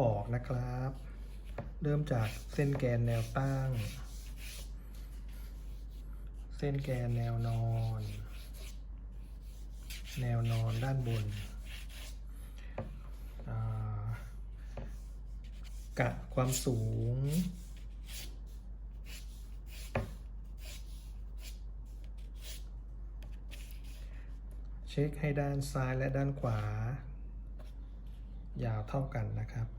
บอกนะครับ เริ่มจากเส้นแกนแนวตั้ง เส้นแกนแนวนอน แนวนอนด้านบนกะความสูง เช็คให้ด้านซ้ายและด้านขวา ยาวเท่ากันนะครับ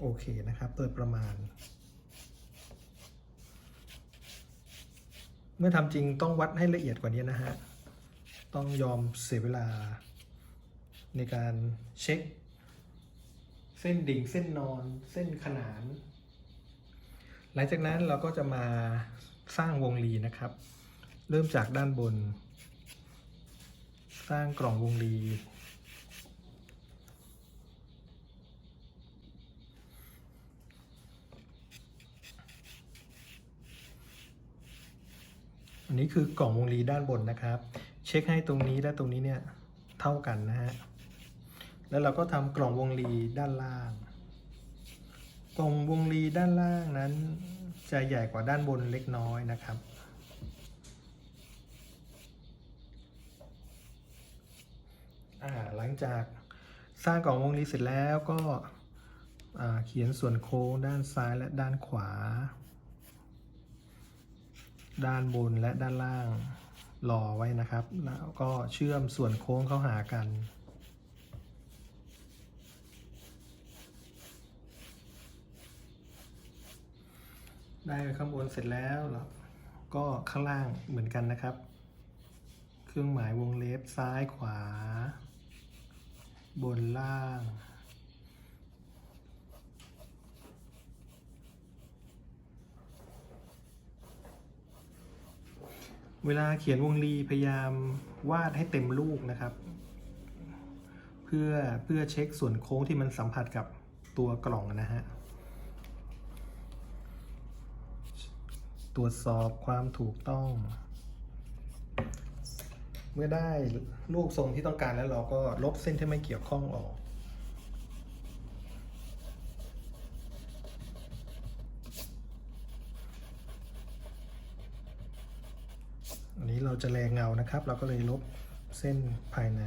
โอเคนะครับ โดยประมาณ เมื่อทำจริงต้องวัดให้ละเอียดกว่านี้นะฮะ ต้องยอมเสียเวลา ในการเช็ค เส้นดิ่งเส้นนอน เส้นขนาน หลังจากนั้นเราก็จะมาสร้างวงรีนะครับ เริ่มจากด้านบน สร้างกล่องวงรี อันนี้คือกล่องวงรีด้านบนนะครับ เช็คให้ตรงนี้และตรงนี้เนี่ยเท่ากันนะฮะแล้วเราก็ทำกล่องวงรีด้านล่าง กล่องวงรีด้านล่างนั้น จะใหญ่กว่าด้านบนเล็กน้อยนะครับ หลังจากสร้างกล่องวงรีเสร็จแล้วก็เขียนส่วนโค้งด้านซ้ายและด้านขวา ด้านบนและด้านล่างรอไว้นะครับ แล้วก็เชื่อมส่วนโค้งเข้าหากัน ได้ข้างบนเสร็จแล้วแล้วก็ข้างล่างเหมือนกันนะครับ เครื่องหมายวงเล็บซ้ายขวา บนล่าง เวลาเขียนวงรีพยายามวาดให้เต็มลูกนะครับ เพื่อเพื่อเช็คส่วนโค้งที่มันสัมผัสกับตัวกล่องนะฮะตรวจสอบความถูกต้อง เมื่อได้รูปทรงที่ต้องการแล้วเราก็ลบเส้นที่ไม่เกี่ยวข้องออก อันนี้ เราจะแรงเงานะครับ เราก็เลยลบเส้นภายใน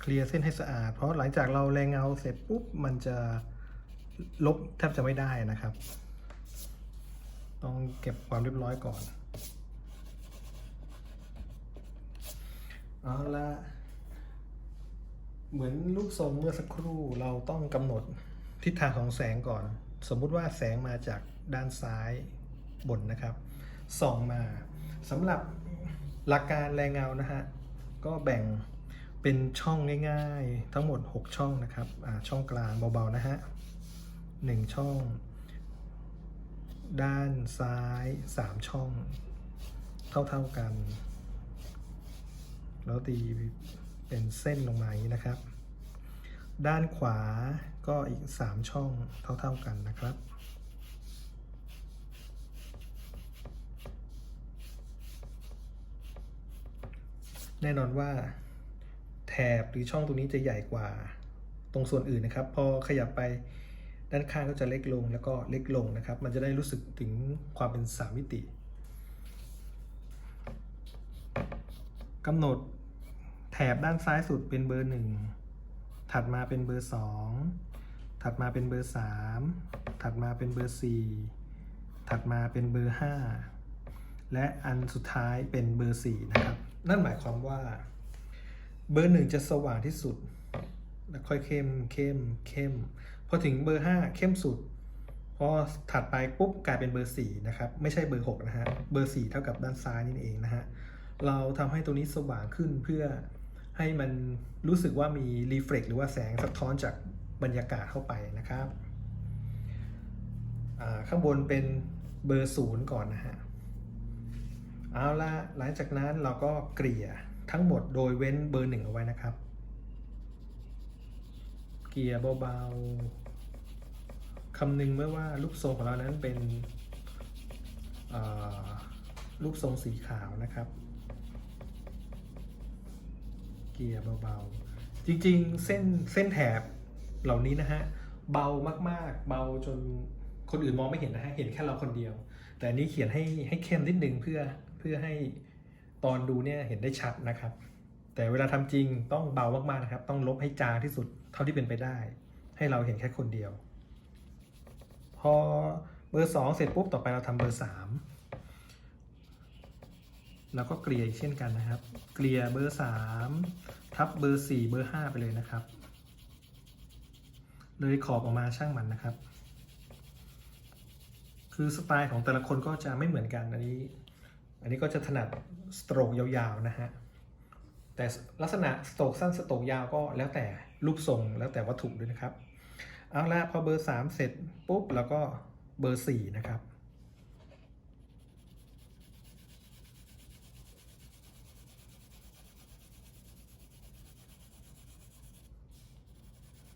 เคลียร์เส้นให้สะอาด เพราะหลังจากเราแรงเงาเสร็จปุ๊บ มันจะลบแทบจะไม่ได้นะครับ ต้องเก็บความเรียบร้อยก่อนเอาละเหมือนลูกทรงเมื่อสักครู่เราต้องกำหนดทิศทางของแสงก่อน สมมุติว่าแสงมาจากด้านซ้ายบนนะครับ ส่องมาสำหรับหลักการแรงเงานะฮะ ก็แบ่งเป็นช่องง่ายๆ ทั้งหมด 6 ช่องนะครับอ่าช่องกลางเบาๆนะฮะหนึ่งช่อง ด้านซ้าย 3 ช่อง เท่าๆกัน แล้วตีเป็นเส้นลงมาอย่างนี้นะครับ ด้านขวาก็อีก 3 ช่องเท่าๆกันนะครับแน่นอนว่าแถบหรือช่องตรงนี้จะใหญ่กว่าตรงส่วนอื่นนะครับ พอขยับไป ด้านข้างก็จะเล็กลงแล้วก็เล็กลงนะครับ มันจะได้รู้สึกถึงความเป็นสามมิติกำหนดแถบด้านซ้ายสุดเป็นเบอร์หนึ่งถัดมาเป็นเบอร์สองถัดมาเป็นเบอร์สามถัดมาเป็นเบอร์สี่ถัดมาเป็นเบอร์ห้าและอันสุดท้ายเป็นเบอร์สี่นะครับ นั่นหมายความว่าเบอร์หนึ่งจะสว่างที่สุด แล้วค่อยเข้มเข้มเข้ม พอถึงเบอร์ห้าเข้มสุด พอถัดไปปุ๊บกลายเป็นเบอร์สี่นะครับ ไม่ใช่เบอร์หกนะฮะ เบอร์สี่เท่ากับด้านซ้ายนี่เองนะฮะ เราทำให้ตรงนี้สว่างขึ้นเพื่อให้มันรู้สึกว่ามีรีเฟล็กหรือว่าแสงสะท้อนจากบรรยากาศเข้าไปนะครับ ข้างบนเป็นเบอร์ศูนย์ก่อนนะฮะ เอาละหลังจากนั้นเราก็เกลี่ยทั้งหมดโดยเว้นเบอร์หนึ่งเอาไว้นะครับ เกียร์เบาๆคำนึงไว้ว่ารูปทรงของเรานั้นเป็นเอ่อรูปทรงสีขาวนะครับ เกียร์เบาๆ จริงๆ เส้นเส้นแถบเหล่านี้นะฮะ เบามากๆ เบาจนคนอื่นมองไม่เห็นนะฮะ เห็นแค่เราคนเดียว แต่อันนี้เขียนให้ให้เข้มนิดนึงเพื่อเพื่อให้ตอนดูเนี่ยเห็นได้ชัดนะครับ แต่เวลาทำจริงต้องเบามากๆนะครับ ต้องลบให้จางที่สุด ท่าที่เป็นไปได้ ให้เราเห็นแค่คนเดียว พอเบอร์สองเสร็จปุ๊บ ต่อไปเราทำเบอร์สามแล้วก็เกลี่ยเช่นกันนะครับ เกลี่ยเบอร์สามทับเบอร์สี่เบอร์ห้าไปเลยนะครับ เลยขอบออกมาช่างมันนะครับ คือสไตล์ของแต่ละคนก็จะไม่เหมือนกันอันนี้ อันนี้ก็จะถนัดสโตรกยาวๆนะฮะ แต่ลักษณะสโตกสั้นสโตกยาวก็แล้วแต่รูปทรงแล้วแต่วัตถุด้วยนะครับ เอาละพอเบอร์ 3 เสร็จปุ๊บแล้วก็เบอร์ 4 นะครับ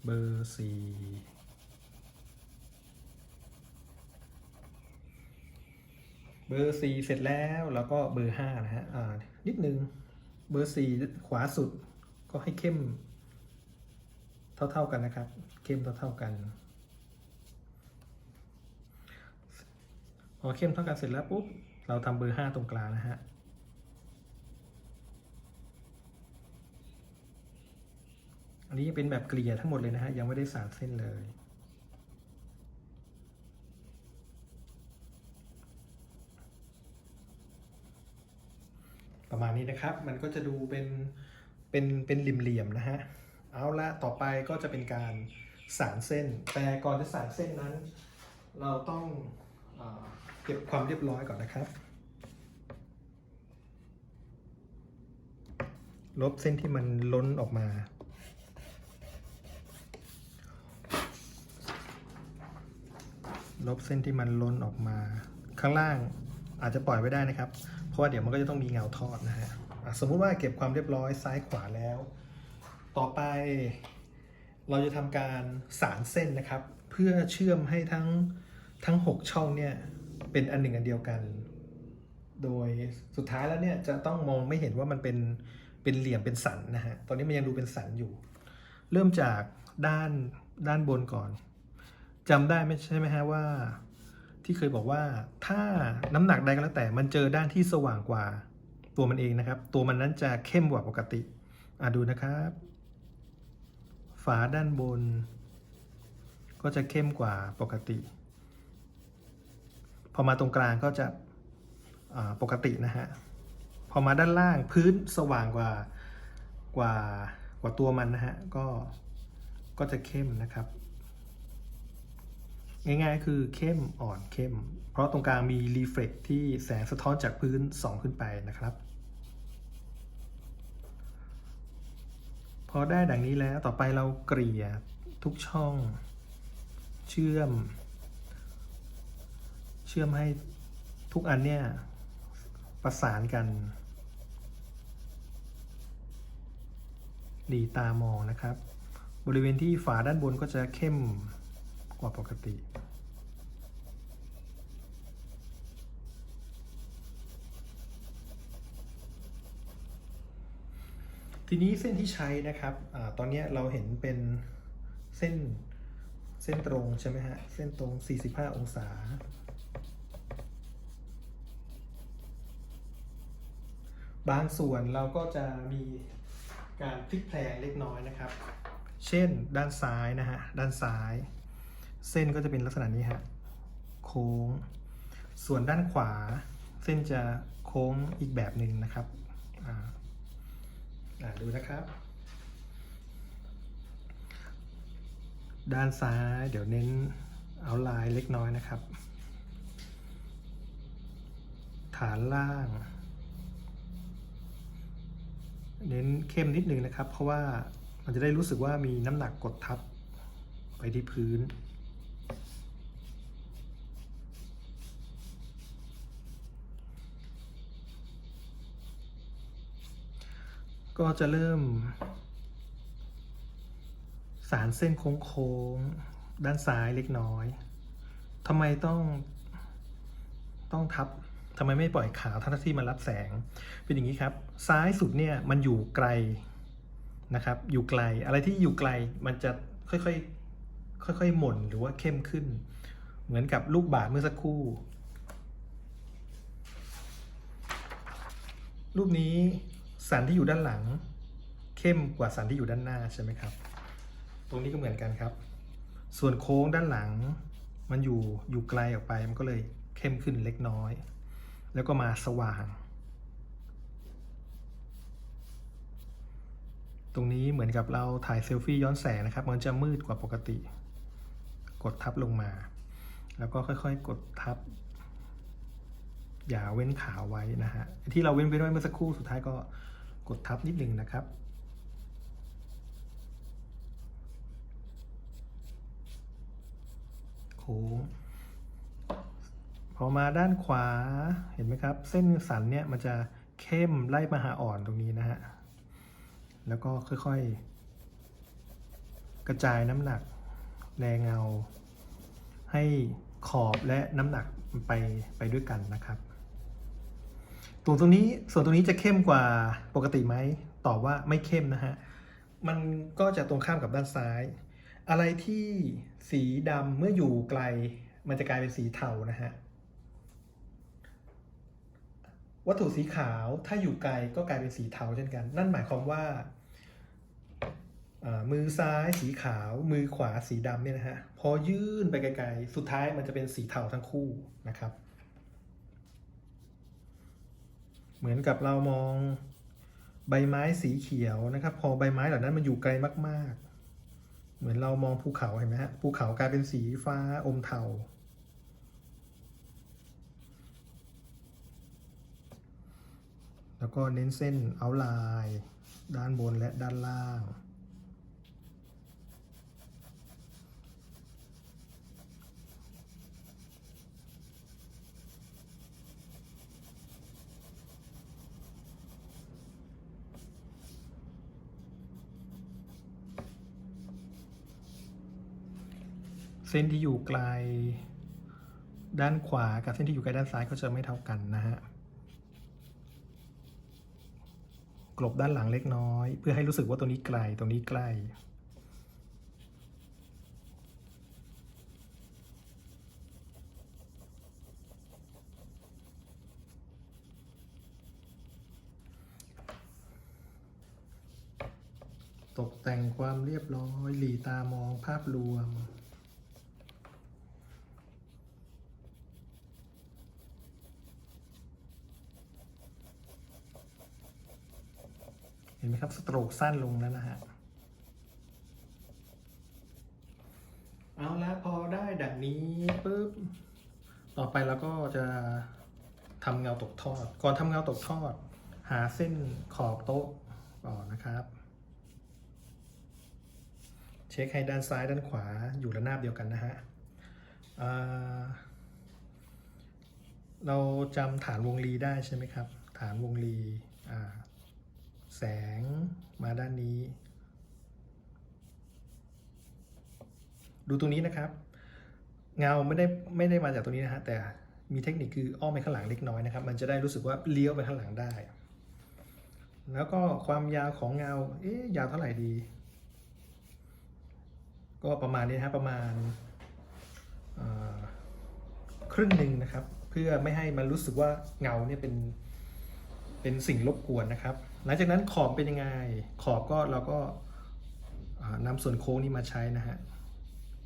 เบอร์4เบอร์สี่เสร็จแล้วแล้วก็เบอร์ห้านะฮะ อ่า นิดนึง เบอร์สี่ขวาสุดก็ให้เข้ม เท่าๆกันนะครับ เข้มเท่าๆกันพอเข้มเท่ากันเสร็จแล้วปุ๊บเราทำเบอร์ห้าตรงกลางนะฮะอันนี้เป็นแบบเกลี่ยทั้งหมดเลยนะฮะยังไม่ได้สาดเส้นเลย ประมาณนี้นะครับ มันก็จะดูเป็นเป็นเป็นเหลี่ยมๆนะฮะ เอาละต่อไปก็จะเป็นการสานเส้น แต่ก่อนจะสานเส้นนั้น เราต้องเอเก็บความเรียบร้อยก่อนนะครับ ลบเส้นที่มันล้นออกมา ลบเส้นที่มันล้นออกมา ข้างล่างอาจจะปล่อยไว้ได้นะครับ เพราะว่าเดี๋ยวมันก็จะต้องมีเงาทอดนะฮะสมมุติว่าเก็บความเรียบร้อยซ้ายขวาแล้ว ต่อไป เราจะทำการสารเส้นนะครับ เพื่อเชื่อมให้ทั้งทั้ง 6 ช่องเนี่ยเป็นอันหนึ่งอันเดียวกัน โดยสุดท้ายแล้วเนี่ยจะต้องมองไม่เห็นว่ามันเป็นเป็นเหลี่ยมเป็นสันนะฮะ ตอนนี้มันยังดูเป็นสันอยู่ เริ่มจากด้านด้านบนก่อนจำได้ไหมใช่ไหมฮะว่า ที่เคยบอกว่าถ้าน้ำหนักใดก็แล้วแต่มันเจอด้านที่สว่างกว่าตัวมันเองนะครับ ตัวมันนั้นจะเข้มกว่าปกติอะดูนะครับ ฝาด้านบน ก็จะเข้มกว่าปกติ พอมาตรงกลางก็จะปกตินะฮะพอมาด้านล่างพื้นสว่างกว่ากว่ากว่าตัวมันนะฮะก็ก็จะเข้มนะครับ ง่ายๆ คือเข้มอ่อนเข้ม เพราะตรงกลางมีรีเฟล็กที่แสงสะท้อนจากพื้นส่องขึ้นไปนะครับ พอได้ดังนี้แล้วต่อไปเราเกลี่ยทุกช่อง เชื่อม เชื่อมให้ทุกอันเนี่ยประสานกันดีตามองนะครับ บริเวณที่ฝาด้านบนก็จะเข้ม ว่าปกติ ทีนี้เส้นที่ใช้นะครับอตอนนี้เราเห็นเป็นเส้นเส้นตรงใช่ไหมฮะ เส้นตรง 45 องศา บางส่วนเราก็จะมีการพลิกแพลงเล็กน้อยนะครับ เช่นด้านซ้ายนะฮะ ด้านซ้าย เส้นก็จะเป็นลักษณะนี้ฮะโค้ง ส่วนด้านขวา เส้นจะโค้งอีกแบบหนึ่งนะครับดูนะครับ ด้านซ้ายเดี๋ยวเน้นเอาลายเล็กน้อยนะครับ ฐานล่าง เน้นเข้มนิดนึงนะครับ เพราะว่ามันจะได้รู้สึกว่ามีน้ำหนักกดทับไปที่พื้น ก็จะเริ่ม สารเส้นโค้งๆด้านซ้ายเล็กน้อยทำไมต้องต้องทับทำไมไม่ปล่อยขาวทั้งที่มันรับแสง เป็นอย่างนี้ครับ ซ้ายสุดเนี่ยมันอยู่ไกลนะครับ อยู่ไกล อะไรที่อยู่ไกลมันจะค่อยๆ ค่อยๆ หม่นหรือว่าเข้มขึ้น เหมือนกับลูกบาศก์เมื่อสักครู่ รูปนี้ สันที่อยู่ด้านหลัง เข้มกว่าสันที่อยู่ด้านหน้าใช่ไหมครับ ตรงนี้ก็เหมือนกันครับ ส่วนโค้งด้านหลัง มันอยู่อยู่ไกลออกไปมันก็เลยเข้มขึ้นเล็กน้อย แล้วก็มาสว่าง ตรงนี้เหมือนกับเราถ่ายเซลฟี่ย้อนแสงนะครับ มันจะมืดกว่าปกติ กดทับลงมา แล้วก็ค่อยๆ กดทับ อย่าเว้นขาวไว้นะฮะที่เราเว้นไปด้เมื่อสักครู่สุดท้ายก็กดทับนิดนึงนะครับโค้งพอมาด้านขวาเห็นไหมครับ เส้นสันเนี่ยมันจะเข้มไล่มาหาอ่อนตรงนี้นะฮะแล้วก็ค่อยๆ กระจายน้ำหนักแรงเงา ให้ขอบและน้ำหนักไปไปด้วยกันนะครับ ตรงตรงนี้ส่วนตรงนี้จะเข้มกว่าปกติไหมตอบว่าไม่เข้มนะฮะ มันก็จะตรงข้ามกับด้านซ้าย อะไรที่สีดำเมื่ออยู่ไกล มันจะกลายเป็นสีเทานะฮะ วัตถุสีขาวถ้าอยู่ไกลก็กลายเป็นสีเทาเช่นกัน นั่นหมายความว่ามือซ้ายสีขาว มือขวาสีดำเนี่ยนะฮะ พอยื่นไปไกลๆ สุดท้ายมันจะเป็นสีเทาทั้งคู่นะครับ เหมือนกับเรามองใบไม้สีเขียวนะครับ พอใบไม้เหล่านั้นมันอยู่ไกลมากๆ เหมือนเรามองภูเขาเห็นไหมฮะภูเขากลายเป็นสีฟ้าอมเทาแล้วก็เน้นเส้นเอาลาย ด้านบนและด้านล่าง เส้นที่อยู่ไกลด้านขวากับเส้นที่อยู่ใกล้ด้านซ้ายก็จะไม่เท่ากันนะฮะกลบด้านหลังเล็กน้อย เพื่อให้รู้สึกว่าตรงนี้ไกลตรงนี้ใกล้ตกแต่งความเรียบร้อย หลีตามองภาพรวม ห็นไหมครับสโตรกสั้นลงแล้วนะฮะเอาละพอได้ดังนี้ปุ๊บต่อไปเราก็จะทำเงาตกทอด ก่อนทำเงาตกทอด หาเส้นขอบโต๊ะก่อนนะครับ เช็คให้ด้านซ้ายด้านขวาอยู่ระนาบเดียวกันนะฮะเราจำฐานวงรีได้ใช่ไหมครับ ฐานวงรีอ่า แสงมาด้านนี้ ดูตรงนี้นะครับ เงาไม่ได้ไม่ได้มาจากตรงนี้นะฮะแต่มีเทคนิคคืออ้อมไปข้างหลังเล็กน้อยนะครับ มันจะได้รู้สึกว่าเลี้ยวไปข้างหลังได้ แล้วก็ความยาวของเงา เอ๊ะยาวเท่าไหร่ดี ก็ประมาณนี้นะประมาณครึ่งหนึ่งนะครับ เพื่อไม่ให้มันรู้สึกว่าเงาเนี่ยเป็นเป็นสิ่งรบกวนนะครับ หลังจากนั้นขอบเป็นยังไง ขอบก็เราก็อ่านำส่วนโค้งนี้มาใช้นะฮะ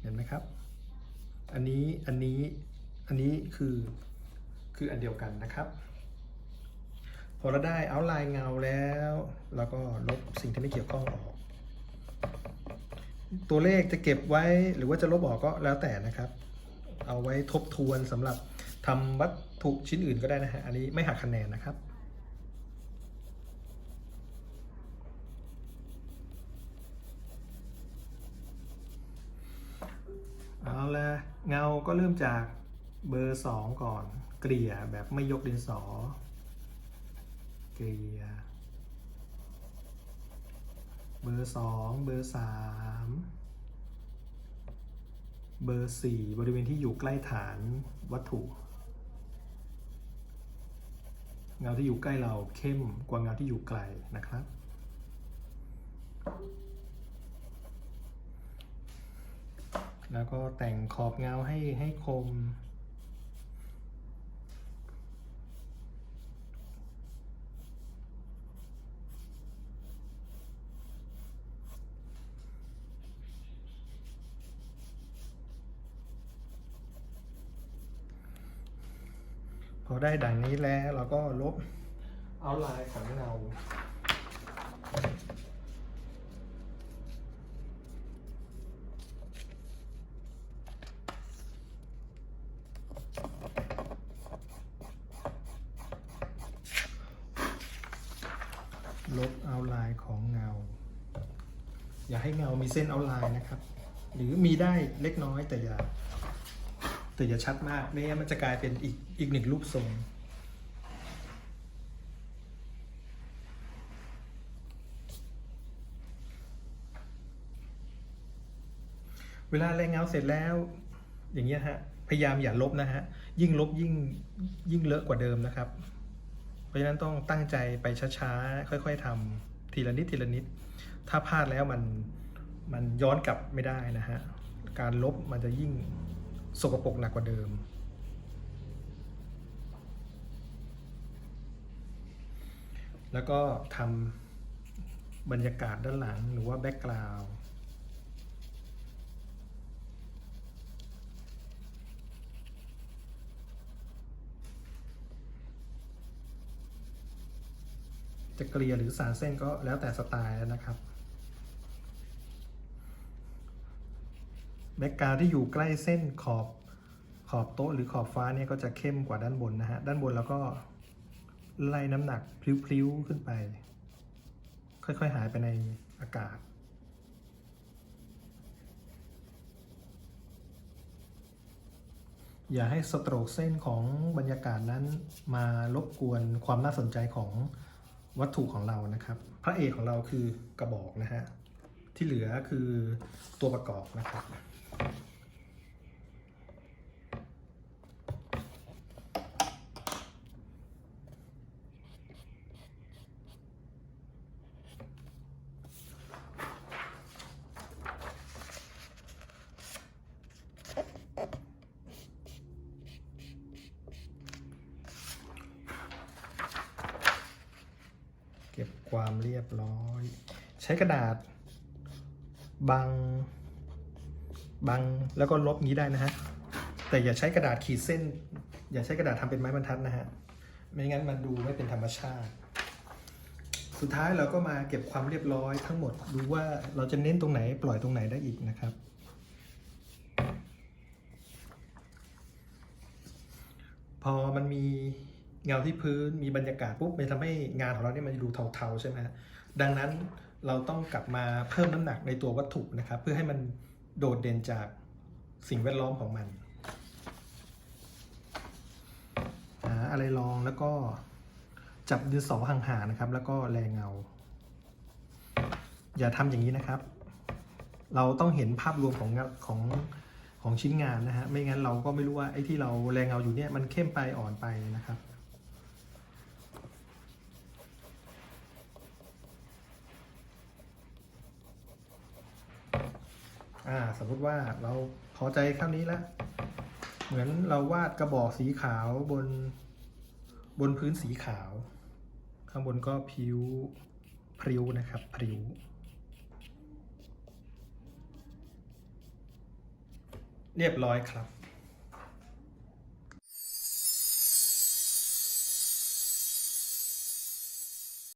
เห็นไหมครับ อันนี้ อันนี้ อันนี้คือ คืออันเดียวกันนะครับ พอเราได้เอาลายเงาแล้วเราก็ลบสิ่งที่ไม่เกี่ยวข้องออก ตัวเลขจะเก็บไว้หรือว่าจะลบออกก็แล้วแต่นะครับ เอาไว้ทบทวนสำหรับทำวัตถุชิ้นอื่นก็ได้นะฮะ อันนี้ไม่หักคะแนนนะครับ เอาละเงาก็เริ่มจากเบอร์สองก่อน เกลี่ยแบบไม่ยกดินสอ เกลี่ย เบอร์สองเบอร์สามเบอร์ 4 บริเวณที่อยู่ใกล้ฐานวัตถุ เงาที่อยู่ใกล้เราเข้มกว่าเงาที่อยู่ไกลนะครับ แล้วก็แต่งขอบเงาให้ให้คม พอได้ดังนี้แล้วเราก็ลบเอาลายของเงา ลบเอาลาย ของเงา อย่าให้เงามีเส้นเอาลายนะครับ หรือมีได้เล็กน้อยแต่อย่าแต่อย่าชัดมากไม่งั้นมันจะกลายเป็นอีกอีกหนึ่งรูปทรงเวลาแรงเงาเสร็จแล้ว อย่างเงี้ยฮะพยายามอย่าลบนะฮะยิ่งลบยิ่งยิ่งเลอะกว่าเดิมนะครับ เพราะฉะนั้นต้องตั้งใจไปช้าๆค่อย ๆทำ ทีละนิดทีละนิด ถ้าพลาดแล้วมันมันย้อนกลับไม่ได้นะฮะ การลบมันจะยิ่งสกปรกหนักกว่าเดิม แล้วก็ทำบรรยากาศด้านหลังหรือว่าแบ็กกราวด์ จะเกลี่ยหรือสารเส้นก็แล้วแต่สไตล์แล้วนะครับ แบ็กกราวด์ที่อยู่ใกล้เส้นขอบขอบโต๊ะหรือขอบฟ้าเนี่ยก็จะเข้มกว่าด้านบนนะฮะ ด้านบนแล้วก็ไล่น้ำหนักพลิ้วๆขึ้นไป ค่อยๆหายไปในอากาศอย่าให้สโตรกเส้นของบรรยากาศนั้นมารบกวนความน่าสนใจของ วัตถุของเรานะครับ พระเอกของเราคือกระบอกนะฮะที่เหลือคือตัวประกอบนะครับ เก็บ ความเรียบร้อย ใช้กระดาษบังบังแล้วก็ลบงี้ได้นะฮะ แต่อย่าใช้กระดาษขีดเส้น อย่าใช้กระดาษทำเป็นไม้บรรทัดนะฮะ ไม่งั้นมันดูไม่เป็นธรรมชาติ สุดท้ายเราก็มาเก็บความเรียบร้อยทั้งหมดดูว่าเราจะเน้นตรงไหนปล่อยตรงไหนได้อีกนะครับ พอมันมี เงาที่พื้นมีบรรยากาศปุ๊บมันทำให้งานของเราเนี่ยมันดูเทาๆใช่ไหมดังนั้นเราต้องกลับมาเพิ่มน้ำหนักในตัววัตถุนะครับ เพื่อให้มันโดดเด่นจากสิ่งแวดล้อมของมันหาอะไรลองแล้วก็จับดินสอห่างๆนะครับ แล้วก็แรงเงา อย่าทำอย่างนี้นะครับ เราต้องเห็นภาพรวมของของของชิ้นงานนะฮะไม่งั้นเราก็ไม่รู้ว่าไอ้ที่เราแรงเงาอยู่เนี่ยมันเข้มไปอ่อนไปนะครับ อ่า สมมุติว่าเราพอใจเท่านี้แล้วเหมือนเราวาดกระบอกสีขาวบน บนพื้นสีขาว ข้างบนก็พิวพริ้วนะครับพริ้วเรียบร้อยครับ